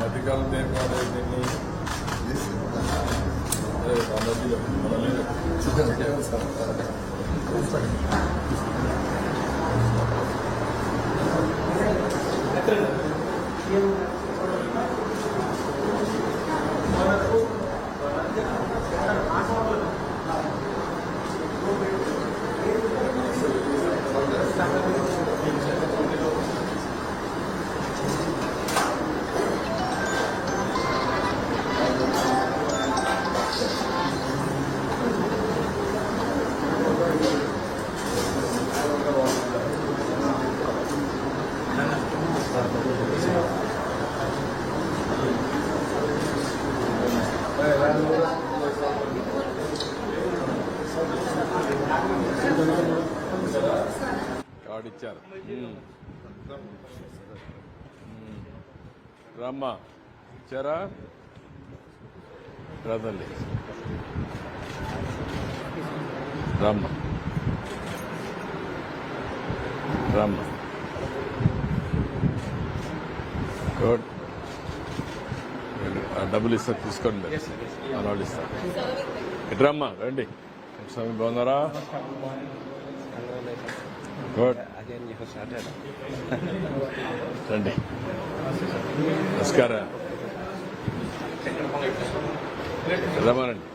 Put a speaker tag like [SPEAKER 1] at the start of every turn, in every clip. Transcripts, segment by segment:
[SPEAKER 1] మధ్యకాలం దేని కాదు దీన్ని అదే ఆ ఇచ్చారు. రమ్మ ఇచ్చారా? రాదండి రమ్మ. రమ్మ. గుడ్ డబ్బులు ఇస్తారు తీసుకోండి. మన వాళ్ళు ఇస్తారు ఇటు రండి. స్వామి బాగున్నారా? గుడ్. రండి నమస్కారం రమ్మనండి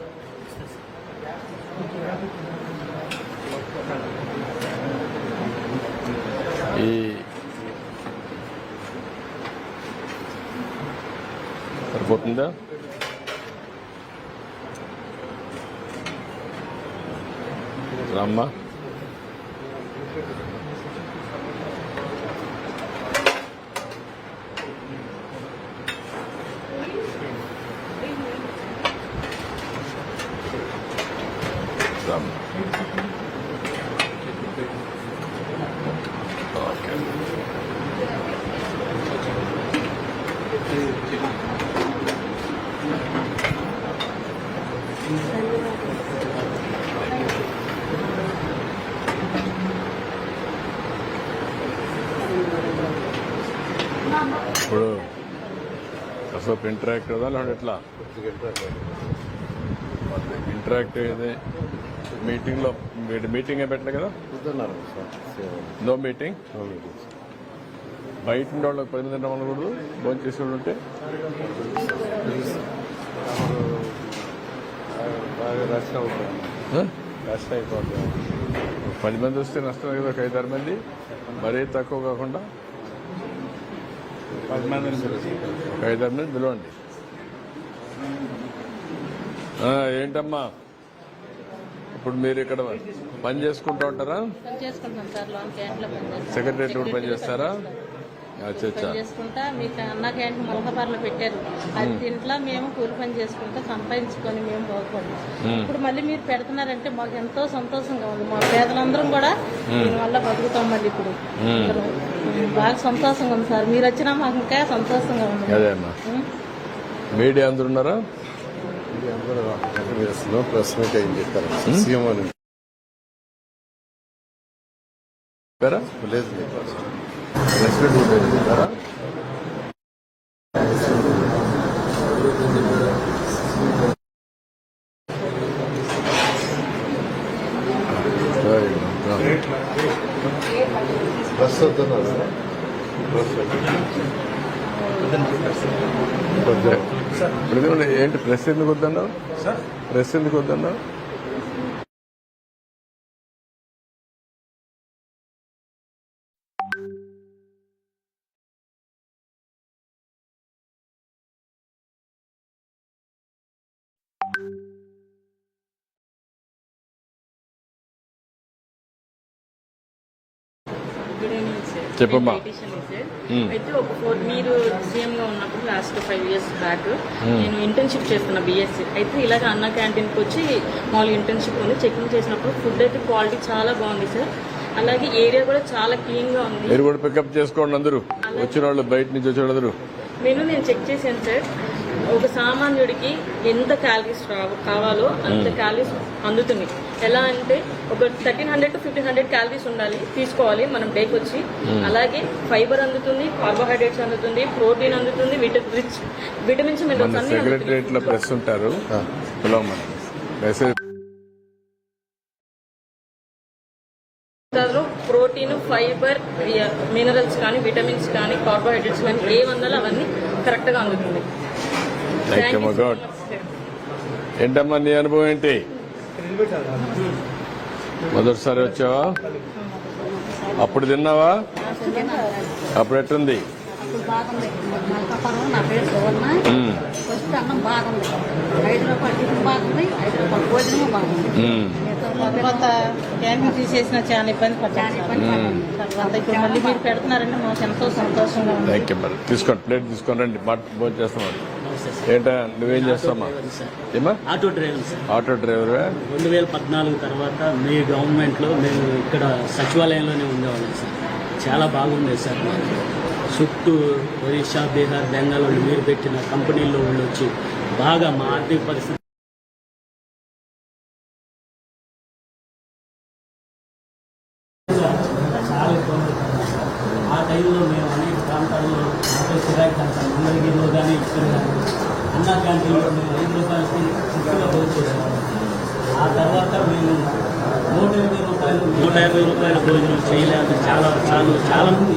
[SPEAKER 1] ఈ సరిపోతుందా? రామ్మా ఓకే ఇప్పుడు అసలు ఇంటరాక్ట్ కదా లేదంటే ఎట్లా? ఇంటరాక్ట్ అయ్యేది. మీటింగ్లో మీటింగ్ ఏ పెట్టలే కదా? నో మీటింగ్ బయట ఉండే వాళ్ళకి పది మంది ఉండకూడదు భోజనం చేసే వాళ్ళు ఉంటే? పది మంది వస్తే నష్టం కదా ఒక ఐదారు మంది మరీ తక్కువ కాకుండా
[SPEAKER 2] పది మంది
[SPEAKER 1] ఒక ఐదారు మంది పిలవండి. ఆ, ఏంటమ్మా? ఇప్పుడు మీరు ఇక్కడ పని చేసుకుంటూ ఉంటారా?
[SPEAKER 3] పని చేసుకుంటాం సార్ లోన్ క్యాంటీన్లో పని
[SPEAKER 1] కూడా చేస్తారా?
[SPEAKER 3] చేసుకుంటా మీకు అన్న క్యాంటీన్ మొలకబార్లో పెట్టారు. అది తింట్లో మేము కూలి పని చేసుకుంటా సంపాదించుకొని మేము బాగుపడ్డాం.
[SPEAKER 1] మ్మ్.
[SPEAKER 3] ఇప్పుడు మళ్ళీ మీరు పెడుతున్నారంటే మాకు ఎంతో సంతోషంగా ఉంది. మా పేదలందరం కూడా దీనివల్ల బతుకుతాం మళ్ళీ ఇప్పుడు. బాగా సంతోషంగా ఉంది సార్. మీరు వచ్చినా మాకు ఇంకా సంతోషంగా ఉంది.
[SPEAKER 1] మీడియా అందరు ఉన్నారా?
[SPEAKER 2] ప్రెస్ మీట్ అయింది చెప్పారా? లేదు లేదు
[SPEAKER 1] రెస్పెక్ట్ కూడా చెప్పారా
[SPEAKER 2] బస్ బస్
[SPEAKER 1] ఏంటి ప్రెస్ ఎందుకు వద్దన్నావు ప్రెస్ ఎందుకు వద్దన్నావు చెప్పమ్మా.
[SPEAKER 3] నేను.
[SPEAKER 1] మ్మ్.
[SPEAKER 3] అయితే ఒక ఫోర్ మీరు సీఎం గా ఉన్నప్పుడు లాస్ట్ ఫైవ్ ఇయర్స్ బ్యాక్. నేను ఇంటర్న్షిప్ చేస్తున్నా బిఎస్సి అయితే ఇలాగ అన్న క్యాంటీన్కి వచ్చి మామూలు ఇంటర్న్షిప్ ఉంది చెకింగ్ చేసినప్పుడు ఫుడ్ అయితే క్వాలిటీ చాలా బాగుంది సార్ అలాగే ఏరియా కూడా చాలా క్లీన్గా ఉంది
[SPEAKER 1] మీరు కూడా పికప్ చేసుకోండి అందరూ వచ్చిన వాళ్ళు బయట నుంచి వచ్చిన అందరూ
[SPEAKER 3] మెను నేను చెక్ చేశాను సార్
[SPEAKER 4] ఒక సామాన్యుడికి ఎంత క్యాలరీస్ కావాలో అంత క్యాలరీస్ అందుతుంది. ఎలా అంటే ఒక thirteen hundred to fifteen hundred calories ఉండాలి తీసుకోవాలి మనం డేకి వచ్చి. అలాగే ఫైబర్ అందుతుంది కార్బోహైడ్రేట్స్ అందుతుంది ప్రోటీన్ అందుతుంది విట- రిచ్ విటమిన్స్
[SPEAKER 1] మన
[SPEAKER 4] మినరల్స్ అన్ని
[SPEAKER 1] ప్రెస్ ఉంటారు.
[SPEAKER 4] ప్రోటీన్ ఫైబర్ మినరల్స్ కానీ విటమిన్స్ కానీ కార్బోహైడ్రేట్స్ కానీ ఏ వందలు అవన్నీ కరెక్ట్గా అందుతుంది.
[SPEAKER 1] థ్యాంక్ యూ గాడ్ ఏంటమ్మా నీ అనుభవం ఏంటి? మొదటిసారి వచ్చావా? అప్పుడు తిన్నావా? అప్పుడు ఎట్టుంది
[SPEAKER 5] తీసేసిన చాలా ఇబ్బంది పడ్డాను ఇప్పుడు మళ్ళీ మీరు పెడుతున్నారంటే మాకు ఎంతో సంతోషంగా
[SPEAKER 1] తీసుకోండి ప్లేట్ తీసుకొని రండి. భోజనం చేస్తాం. ఏంటా? నువ్వేం చేస్తామా ఏమా?
[SPEAKER 6] Auto driver sir.
[SPEAKER 1] ఆటో డ్రైవరా?
[SPEAKER 6] రెండు వేల పద్నాలుగు తర్వాత మీ గవర్నమెంట్లో మేము ఇక్కడ సచివాలయంలోనే ఉండేవాళ్ళం సార్. చాలా బాగుండేది సార్ మాకు. చుట్టూ ఒరిస్సా బీహార్ బెంగాల్ మీరు పెట్టిన కంపెనీల్లో వాళ్ళు వచ్చి బాగా మా ఆర్థిక పరిస్థితి చాలా ఇబ్బంది పడ్డాం సార్. ఆ టైంలో మేము అనేక ప్రాంతాల్లో ఆటో కిరాయి సార్ మంగళగిరిలో కానీ ఇక్కడ కానీ అన్నా క్యాంటీన్లో మేము ఐదు రూపాయలకి చిక్కుగా భోజనం ఆ తర్వాత మేము నూట ఇరవై రూపాయలు నూట యాభై రూపాయల భోజనం చేయలేదు చాలా చాలా చాలా మంది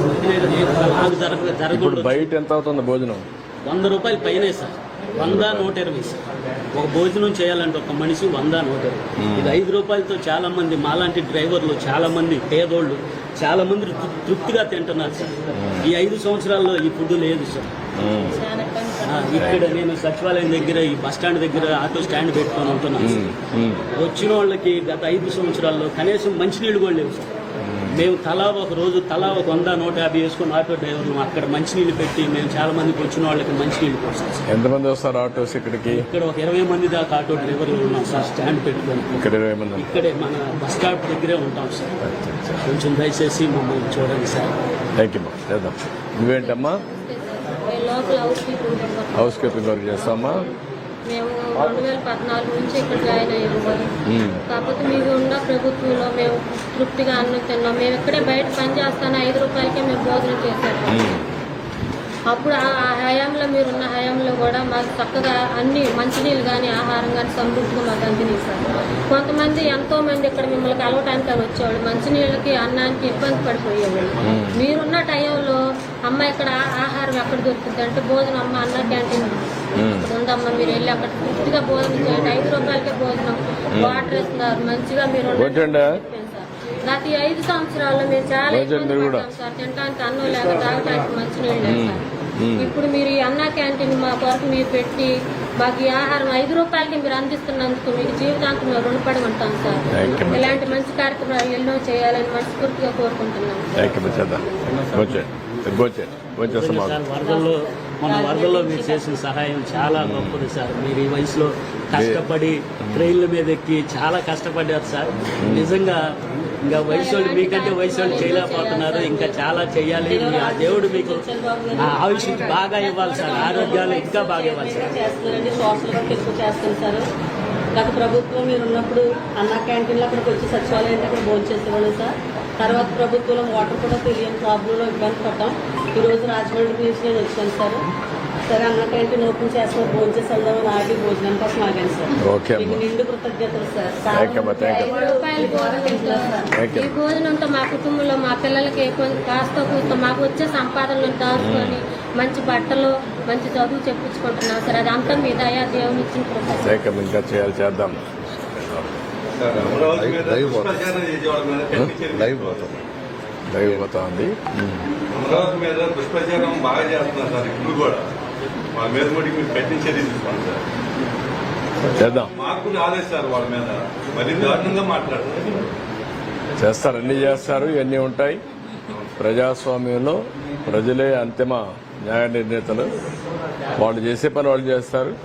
[SPEAKER 6] నాకు జరగ
[SPEAKER 1] ఇప్పుడు
[SPEAKER 6] జరగకూడదు
[SPEAKER 1] బయట ఎంత అవుతుంది భోజనం?
[SPEAKER 6] వంద రూపాయలు పైనే సార్. వంద నూట ఇరవై సార్. ఒక భోజనం చేయాలంటే ఒక మనిషి వంద నూట ఇరవై. ఇది ఐదు రూపాయలతో చాలా మంది మాలాంటి డ్రైవర్లు చాలా మంది పేదోళ్ళు చాలా మంది తృ- తృప్తిగా తింటున్నారు సార్. ఈ ఐదు సంవత్సరాల్లో ఈ ఫుడ్ లేదు సార్. ఇక్కడ నేను సచివాలయం దగ్గర ఈ బస్ స్టాండ్ దగ్గర ఆటో స్టాండ్ పెట్టుకొని ఉంటున్నాను. వచ్చిన వాళ్ళకి గత ఐదు సంవత్సరాల్లో కనీసం మంచినీళ్ళు కూడా లేవు సార్. మేము తలా ఒక రోజు తలా ఒక వంద నూట యాభై వేసుకుని ఆటో డ్రైవర్లు అక్కడ మంచినీళ్ళు పెట్టి మేము చాలా మందికి వచ్చిన వాళ్ళకి మంచినీళ్ళు పోస్తాం సార్.
[SPEAKER 1] ఎంతమంది వస్తారు ఆటోస్ ఇక్కడికి?
[SPEAKER 6] ఇక్కడ ఒక ఇరవై మంది దాకా ఆటో డ్రైవర్లు ఉన్నాం సార్ స్టాండ్ పెట్టుకొని.
[SPEAKER 1] ఇక్కడ ఇరవై మంది.
[SPEAKER 6] ఇక్కడే మన బస్ స్టాప్ దగ్గరే ఉంటాం సార్. కొంచెం దయచేసి మమ్మల్ని చూడండి సార్.
[SPEAKER 1] థ్యాంక్ యూ నువ్వేంటమ్మా?
[SPEAKER 5] హౌస్ కీపింగ్
[SPEAKER 1] వర్క్ చేస్తామా?
[SPEAKER 5] మేము రెండు వేల పద్నాలుగు నుంచి ఇక్కడ జాయిన్ అయ్యాము
[SPEAKER 1] మ్మ్.
[SPEAKER 5] కాకపోతే మీరు ఉన్న ప్రభుత్వంలో మేము తృప్తిగా అన్నం తిన్నాం. మేము ఇక్కడే బయట పని చేస్తాను ఐదు రూపాయలకే మేము భోజనం చేసాము
[SPEAKER 1] మ్మ్.
[SPEAKER 5] అప్పుడు ఆ హయాంలో మీరున్న హయాంలో కూడా మాకు చక్కగా అన్ని మంచినీళ్ళు కానీ ఆహారం కానీ సమృద్ధిగా మాకు అందినాయి సార్ కొంతమంది ఎంతో మంది ఇక్కడ మిమ్మల్ని కలవటానికి వచ్చేవాళ్ళు. మంచినీళ్ళకి అన్నానికి ఇబ్బంది పడిపోయేవాళ్ళు. మీరున్న టైంలో అమ్మ ఇక్కడ ఆహారం ఎక్కడ దొరుకుతుంది అంటే భోజనం అమ్మ అన్న క్యాంటీన్ ఉందమ్మా మీరు వెళ్ళి అక్కడ పూర్తిగా భోజనం చేయండి. ఐదు రూపాయలకే భోజనం. వాటర్ ఇస్తున్నారు. మంచిగా మీరు గత ఐదు సంవత్సరాల్లో మేము చాలా ఇబ్బంది. పడ్డాం సార్. తినడానికి అన్నం లేక తాగడానికి మంచినీళ్ళు సార్. ఇప్పుడు మీరు ఈ అన్నా క్యాంటీన్ మా కొరకు మీరు పెట్టి మాకు ఈ ఆహారం ఐదు రూపాయలకి మీరు అందిస్తున్నందుకు మీకు జీవితాంతం మేము రుణపడి ఉంటాం సార్. ఇలాంటి మంచి కార్యక్రమాలు ఎన్నో చేయాలని మనస్ఫూర్తిగా కోరుకుంటున్నాం
[SPEAKER 6] మన వరదల్లో మీరు చేసిన సహాయం చాలా గొప్పది సార్. మీరు ఈ వయసులో కష్టపడి ట్రైన్ల మీద ఎక్కి చాలా కష్టపడ్డారు సార్. నిజంగా ఇంకా వయసు వాళ్ళు మీకంటే వయసు వాళ్ళు చేయలేకపోతున్నారు. ఇంకా చాలా చేయాలి. ఆ దేవుడు మీకు ఆయుష్ బాగా ఇవ్వాలి సార్. ఆరోగ్యాలు ఇంకా బాగా ఇవ్వాలి సార్.
[SPEAKER 4] సోషల్ వర్క్ ఎక్కువ చేస్తాను సార్. గత ప్రభుత్వం మీరు ఉన్నప్పుడు అన్న క్యాంటీన్లో అక్కడికి వచ్చి సచివాలయం అక్కడ భోజనం చేసేవాళ్ళు సార్. తర్వాత ప్రభుత్వంలో వాటర్ కూడా తెలియని ప్రాబ్లంలో ఇబ్బంది పడ్డాం. ఈ రోజు రాజమండ్రి నుంచి నేను వచ్చాను సార్. సరే అన్న క్యాంటీన్ ఓపెన్ చేస్తాం భోజనం చేసి వెళ్దామని ఆగి భోజనం కోసం ఆగాను సార్.
[SPEAKER 1] ఓకే అమ్మా.
[SPEAKER 4] మీకు నిండు కృతజ్ఞతలు సార్.
[SPEAKER 1] థ్యాంక్ యూ అమ్మా థ్యాంక్ యూ
[SPEAKER 5] ఐదు రూపాయల భోజనం తింటున్నాం సార్.
[SPEAKER 1] Thank you.
[SPEAKER 5] ఈ భోజనంతో మా కుటుంబంలో మా పిల్లలకి కొంచెం కాస్త కూస్త మాకు వచ్చే సంపాదనలు దాచుకొని మంచి బట్టలు మంచి చదువు చెప్పించుకుంటున్నాం సార్. అది అంతా మీ దయా దేవుని ఇచ్చిన కృప సార్.
[SPEAKER 1] థ్యాంక్ యూ ఇంకా చేయాలి చేద్దాం.
[SPEAKER 2] లైవ్ లైవ్ పోతుంది లైవ్ పోతుంది
[SPEAKER 1] లైవ్ పోతా. ఉంది
[SPEAKER 7] అమరావతి మీద దుష్ప్రచారం బాగా చేస్తున్నారు సార్ ఇప్పుడు కూడా. వాళ్ళ మీద కూడా మీరు కఠిన చర్య తీసుకోండి సార్.
[SPEAKER 1] చేద్దాం.
[SPEAKER 7] మాకు సార్ వాళ్ళ మీద. మరి దారుణంగా మాట్లాడుతున్నారు.
[SPEAKER 1] చేస్తారు అన్ని చేస్తారు ఇవన్నీ ఉంటాయి. ప్రజాస్వామ్యంలో ప్రజలే అంతిమ న్యాయ నిర్ణేతలు. వాళ్ళు చేసే పని వాళ్ళు చేస్తారు.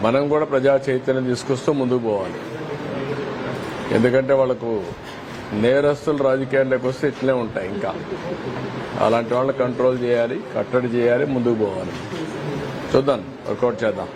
[SPEAKER 1] మనం కూడా ప్రజా చైతన్యం తీసుకొస్తూ ముందుకు పోవాలి. ఎందుకంటే వాళ్ళకు నేరస్తులు రాజకీయాల్లోకి వస్తే ఇట్లే ఉంటాయి ఇంకా. అలాంటి వాళ్ళని కంట్రోల్ చేయాలి కట్టడి చేయాలి ముందుకు పోవాలి. చూద్దాం వర్కౌట్ చేద్దాం.